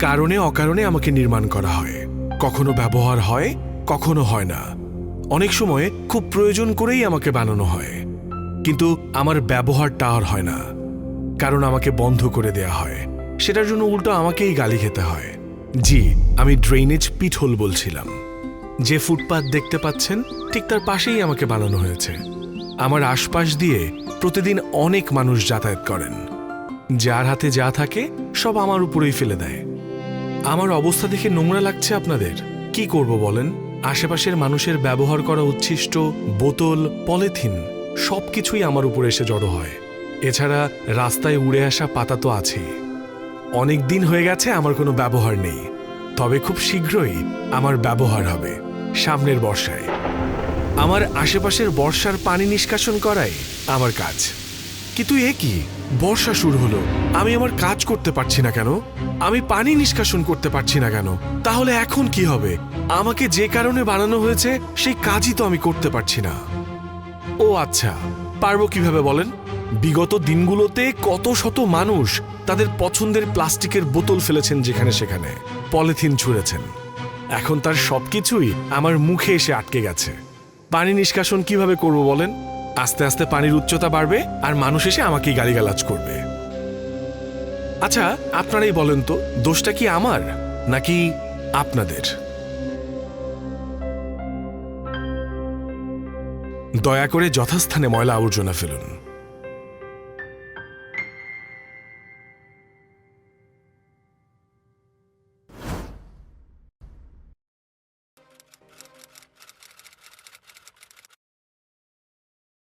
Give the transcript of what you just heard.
কারণে অকারণে আমাকে নির্মাণ করা হয়। কখনো ব্যবহার হয়, কখনো হয় না। অনেক সময় খুব প্রয়োজন করেই আমাকে বানানো হয়। কিন্তু আমার ব্যবহারটা আর হয় না। কারণ আমাকে বন্ধ করে দেয়া হয়। সেটার জন্য উল্টো আমাকেই গালি খেতে হয়। জি, আমি ড্রেনেজ পিটহোল বলছিলাম। যে ফুটপাত দেখতে পাচ্ছেন, ঠিক তার পাশেই আমাকে বানানো হয়েছে। আমার আশপাশ দিয়ে প্রতিদিন অনেক মানুষ যাতায়াত করেন। যার হাতে যা থাকে, সব আমার উপরেই ফেলে দেয়। আমার অবস্থা দেখে নোংরা লাগছে আপনাদের। কি করব বলেন? আশেপাশের মানুষের ব্যবহার করা উচ্ছিষ্ট, বোতল, পলিথিন সব কিছুই আমার উপর এসে জড়ো হয়। এছাড়া রাস্তায় উড়ে আসা পাতা তো আছেই। অনেক দিন হয়ে গেছে আমার কোনো ব্যবহার নেই। তবে খুব শীঘ্রই আমার ব্যবহার হবে, সামনের বর্ষায়। আমার আশেপাশের বর্ষার পানি নিষ্কাশন করাই আমার কাজ। কিন্তু এ কি? বর্ষা শুরু হলো। আমি আমার কাজ করতে পারছি না কেন? আমি পানি নিষ্কাশন করতে পারছি না কেন? তাহলে এখন কি হবে? আমাকে যে কারণে বানানো হয়েছে, সেই কাজই তো আমি করতে পারছি না। ও আচ্ছা পারব কীভাবে বলেন? বিগত দিনগুলোতে কত শত মানুষ তাদের পছন্দের প্লাস্টিকের বোতল ফেলেছেন যেখানে সেখানে। পলিথিন ছুঁড়েছেন। এখন তার সবকিছুই আমার মুখে এসে আটকে গেছে। পানি নিষ্কাশন কীভাবে করব বলেন? আস্তে আস্তে পানির উচ্চতা বাড়বে আর মানুষ এসে আমাকেই গালিগালাজ করবে। আচ্ছা আপনারাই বলেন তো, দোষটা কি আমার, নাকি আপনাদের? দয়া করে যথাস্থানে ময়লা আবর্জনা ফেলুন।